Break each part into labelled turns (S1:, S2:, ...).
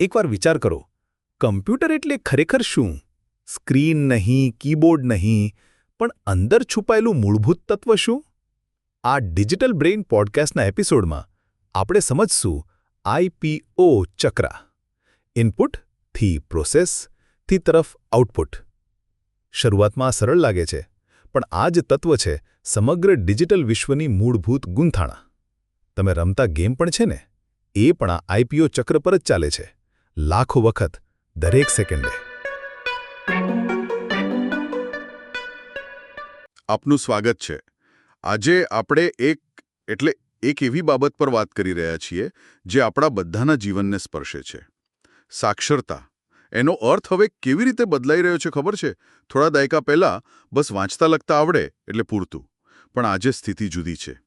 S1: એકવાર વિચાર કરો, કમ્પ્યુટર એટલે ખરેખર શું? સ્ક્રીન નહીં, કીબોર્ડ નહીં, પણ અંદર છુપાયેલું મૂળભૂત તત્વ શું? આ ડિજિટલ બ્રેઇન પોડકાસ્ટના એપિસોડમાં આપણે સમજશું આઈપીઓ ચક્ર. ઇનપુટથી પ્રોસેસથી તરફ આઉટપુટ. શરૂઆતમાં સરળ લાગે છે, પણ આ જ તત્વ છે સમગ્ર ડિજિટલ વિશ્વની મૂળભૂત ગુંથાણા. તમે રમતા ગેમ પણ છે ને? એ પણ આ આઈપીઓ ચક્ર પર જ ચાલે છે. લાખો વખત દરેક સેકન્ડે.
S2: આપનું સ્વાગત છે. આજે આપણે એક, એટલે એક એવી બાબત પર વાત કરી રહ્યા છીએ, જે આપણા બધાના જીવનને સ્પર્શે છે. સાક્ષરતા. એનો અર્થ હવે કેવી રીતે બદલાઈ રહ્યો છે ખબર છે? થોડા દાયકા પહેલાં બસ વાંચતા લખતા આવડે, એટલે પૂરતું. પણ આજે સ્થિતિ જુદી છે.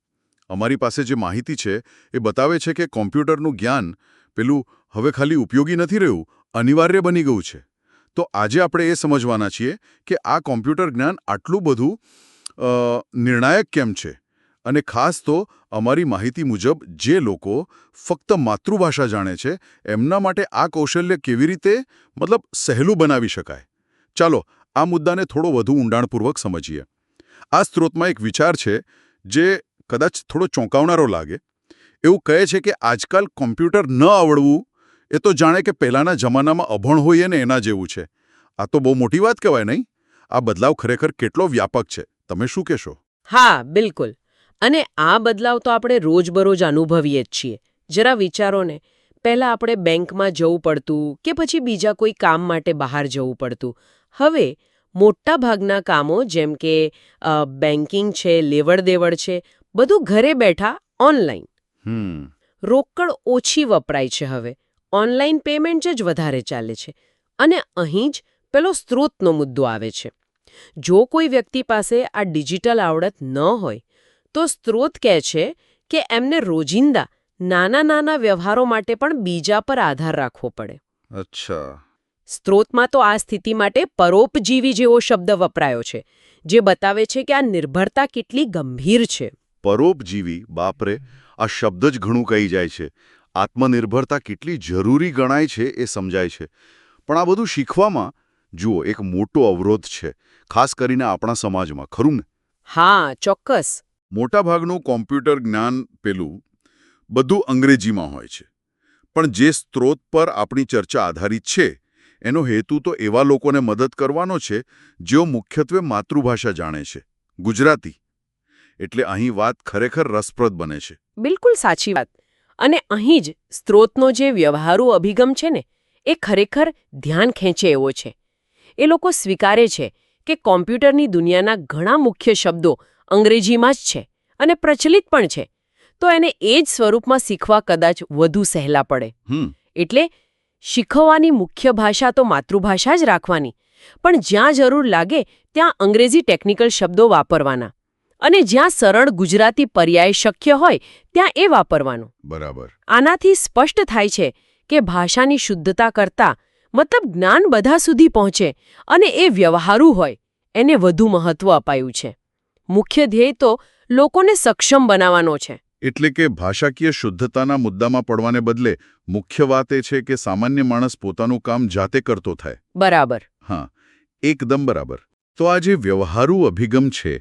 S2: અમારી પાસે જે માહિતી છે, એ બતાવે છે કે કોમ્પ્યુટરનું જ્ઞાન પેલું હવે ખાલી ઉપયોગી નથી રહ્યું, અનિવાર્ય બની ગયું છે. તો આજે આપણે એ સમજવાના છીએ કે આ કોમ્પ્યુટર જ્ઞાન આટલું બધું નિર્ણાયક કેમ છે? અને ખાસ તો અમારી માહિતી મુજબ જે લોકો ફક્ત માતૃભાષા જાણે છે, એમના માટે આ કૌશલ્ય કેવી રીતે, મતલબ સહેલું બનાવી શકાય? ચાલો, આ મુદ્દાને થોડો વધુ ઊંડાણપૂર્વક સમજીએ. આ સ્ત્રોતમાં એક વિચાર છે, જે કદાચ થોડો ચોંકાવનારો લાગે. એવું કહે છે કે આજકાલ કોમ્પ્યુટર ન આવડવું એ તો જાણે કે પહેલાંના જમાનામાં અભણ હોઈએ ને એના જેવું છે. આ તો બહુ મોટી વાત કહેવાય નહીં? આ બદલાવ ખરેખર કેટલો વ્યાપક છે. તમે શું કહેશો?
S3: હા બિલકુલ. અને આ બદલાવ તો આપણે રોજબરોજ અનુભવીએ જ છીએ. જરા વિચારો ને. પહેલાં આપણે બેંકમાં જવું પડતું કે પછી બીજા કોઈ કામ માટે બહાર જવું પડતું. હવે મોટા ભાગના કામો જેમ કે બેન્કિંગ છે લેવડ દેવડ છે બધું ઘરે બેઠા ઓનલાઈન. રોકડ ઓછી વપરાય છે હવે. ઓનલાઈન પેમેન્ટ જ વધારે ચાલે છે અને અહીં જ પેલો સ્ત્રોતનો મુદ્દો આવે છે. જો કોઈ વ્યક્તિ પાસે આ ડિજિટલ આવડત ન હોય તો સ્ત્રોત કહે છે કે એમને રોજિંદા નાના નાના વ્યવહારો માટે પણ બીજા પર આધાર રાખવો પડે.
S2: અચ્છા.
S3: સ્ત્રોતમાં તો આ સ્થિતિ માટે પરોપજીવી જેવો શબ્દ વપરાયો છે જે બતાવે છે કે આ નિર્ભરતા કેટલી ગંભીર છે.
S2: પરોપજીવી? બાપરે! આ શબ્દ જ ઘણું કહી જાય છે. આત્મનિર્ભરતા કેટલી જરૂરી ગણાય છે એ સમજાય છે. પણ આ બધું શીખવામાં જુઓ એક મોટો અવરોધ છે ખાસ કરીને આપણા સમાજમાં ખરું ને?
S3: હા ચોક્કસ.
S2: મોટાભાગનું કોમ્પ્યુટર જ્ઞાન પેલું બધું અંગ્રેજીમાં હોય છે. પણ જે સ્ત્રોત પર આપણી ચર્ચા આધારિત છે એનો હેતુ તો એવા લોકોને મદદ કરવાનો છે જેઓ મુખ્યત્વે માતૃભાષા જાણે છે ગુજરાતી. એટલે અહીં વાત ખરેખર રસપ્રદ બને છે.
S3: બિલકુલ સાચી વાત. અને અહીં જ સ્ત્રોતનો જે વ્યવહારુ અભિગમ છે ને એ ખરેખર ધ્યાન ખેંચે એવો છે. એ લોકો સ્વીકારે છે કે કોમ્પ્યુટરની દુનિયાના ઘણા મુખ્ય શબ્દો અંગ્રેજીમાં જ છે અને પ્રચલિત પણ છે. તો એને એ જ સ્વરૂપમાં શીખવા કદાચ વધુ સહેલા પડે. એટલે શીખવવાની મુખ્ય ભાષા તો માતૃભાષા જ રાખવાની પણ જ્યાં જરૂર લાગે ત્યાં અંગ્રેજી ટેકનિકલ શબ્દો વાપરવાના. અને જ્યાં સરળ ગુજરાતી પર્યાય શક્ય હોય ત્યાં એ વાપરવાનું.
S2: બરાબર.
S3: આનાથી સ્પષ્ટ થાય છે કે ભાષાની શુદ્ધતા કરતાં મતલબ જ્ઞાન બધા સુધી પહોંચે અને એ વ્યવહારુ હોય એને વધુ મહત્વ અપાયું છે. મુખ્ય ધ્યેય તો લોકોને સક્ષમ બનાવવાનો છે.
S2: એટલે કે ભાષાકીય શુદ્ધતાના મુદ્દામાં પડવાને બદલે મુખ્ય વાત એ છે કે સામાન્ય માણસ પોતાનું કામ જાતે કરતો થાય.
S3: બરાબર.
S2: હા એકદમ બરાબર. તો આ જે વ્યવહારુ અભિગમ છે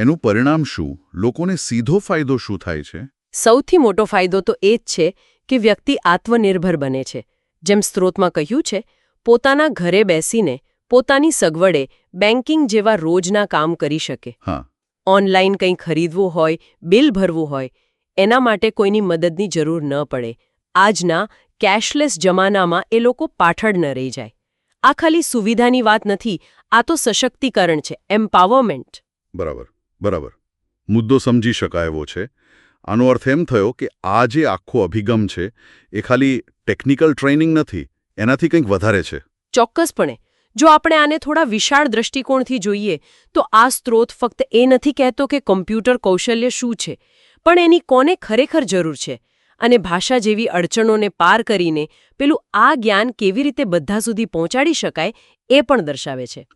S2: એનું પરિણામ શું? લોકોને સીધો ફાયદો શું થાય છે?
S3: સૌથી મોટો ફાયદો તો એ જ છે કે વ્યક્તિ આત્મનિર્ભર બને છે. જેમ સ્ત્રોતમાં કહ્યું છે પોતાના ઘરે બેસીને પોતાની સગવડે બેન્કિંગ જેવા રોજના કામ કરી શકે. ઓનલાઈન કંઈ ખરીદવું હોય બિલ ભરવું હોય એના માટે કોઈની મદદની જરૂર ન પડે. આજના કેશલેસ જમાનામાં એ લોકો પાછળ ન રહી જાય. આ ખાલી સુવિધાની વાત નથી આ તો સશક્તિકરણ છે એમ્પાવરમેન્ટ.
S2: બરાબર. બરાબર. મુદ્દો સમજી શકાય એવો છે. આનો અર્થ એમ થયો કે આ જે આખો અભિગમ છે એ ખાલી ટેકનિકલ ટ્રેનિંગ નથી એનાથી કંઈક વધારે છે.
S3: ચોક્કસપણે. જો આપણે આને થોડા વિશાળ દ્રષ્ટિકોણથી જોઈએ તો આ સ્ત્રોત ફક્ત એ નથી કહેતો કે કમ્પ્યુટર કૌશલ્ય શું છે પણ એની કોને ખરેખર જરૂર છે અને ભાષા જેવી અડચણોને પાર કરીને પેલું આ જ્ઞાન કેવી રીતે બધા સુધી પહોંચાડી શકાય એ પણ દર્શાવે છે.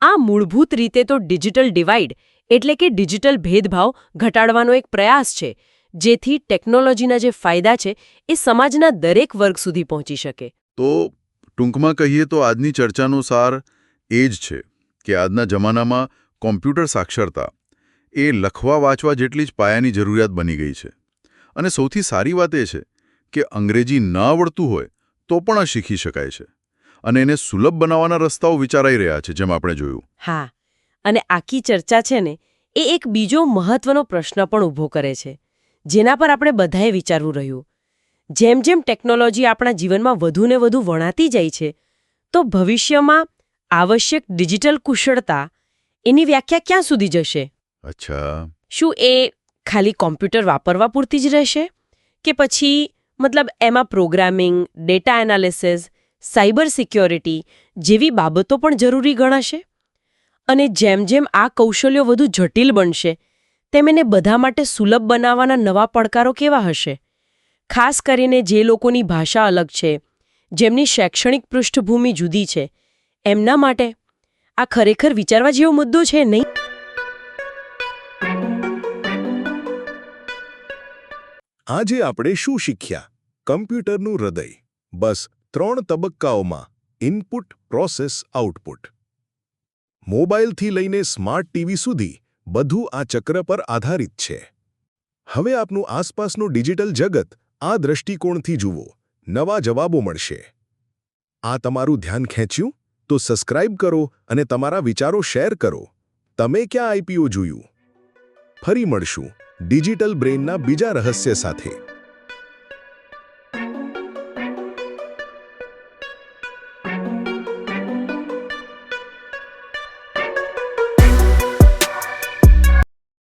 S3: આ મૂળભૂત રીતે તો ડિજિટલ ડિવાઇડ એટલે કે ડિજિટલ ભેદભાવ ઘટાડવાનો એક પ્રયાસ છે જેથી ટેકનોલોજીના જે ફાયદા છે એ સમાજના દરેક વર્ગ સુધી પહોંચી શકે.
S2: તો ટૂંકમાં કહીએ તો આજની ચર્ચાનો સાર એ જ છે કે આજના જમાનામાં કોમ્પ્યુટર સાક્ષરતા એ લખવા વાંચવા જેટલી જ પાયાની જરૂરિયાત બની ગઈ છે. અને સૌથી સારી વાત એ છે કે અંગ્રેજી ન આવડતું હોય તો પણ આ શીખી શકાય છે. અને એને સુલભ બનાવવાના રસ્તાઓ વિચારાઈ રહ્યા છે જેમ આપણે જોયું.
S3: હા. અને આખી ચર્ચા છે ને એ એક બીજો મહત્વનો પ્રશ્ન પણ ઊભો કરે છે જેના પર આપણે બધાએ વિચારવું રહ્યું. જેમ જેમ ટેકનોલોજી આપણા જીવનમાં વધુને વધુ વણાતી જાય છે તો ભવિષ્યમાં આવશ્યક ડિજિટલ કુશળતા એની વ્યાખ્યા ક્યાં સુધી જશે?
S2: અચ્છા.
S3: શું એ ખાલી કોમ્પ્યુટર વાપરવા પૂરતી જ રહેશે? કે પછી મતલબ એમાં programming data analysis cyber security જેવી બાબતો પણ જરૂરી ગણાશે? અને જેમ જેમ આ કૌશલ્યો વધુ જટિલ બનશે, તેમ એને બધા માટે સુલભ બનાવવાના નવા પડકારો કેવા હશે? ખાસ કરીને જે લોકોની ભાષા અલગ છે, જેમની શૈક્ષણિક પૃષ્ઠભૂમિ જુદી છે, એમના માટે. આ ખરેખર વિચારવા જેવો મુદ્દો છે નહીં?
S4: આજે આપણે શું શીખ્યા? કમ્પ્યુટરનું હૃદય. બસ ત્રણ તબક્કાઓમાં. Input, process, output. મોબાઈલથી લઈને સ્માર્ટ ટીવી સુધી બધું આ ચક્ર પર આધારિત છે. હવે આપનું આસપાસનું ડિજિટલ જગત આ દ્રષ્ટિકોણથી જુઓ. નવા જવાબો મળશે. આ તમારું ધ્યાન ખેંચ્યું? તો સબસ્ક્રાઇબ કરો અને તમારા વિચારો શેર કરો. તમે ક્યાં આઈપીઓ જોયું? ફરી મળશું ડિજિટલ બ્રેઇનના બીજા રહસ્ય સાથે.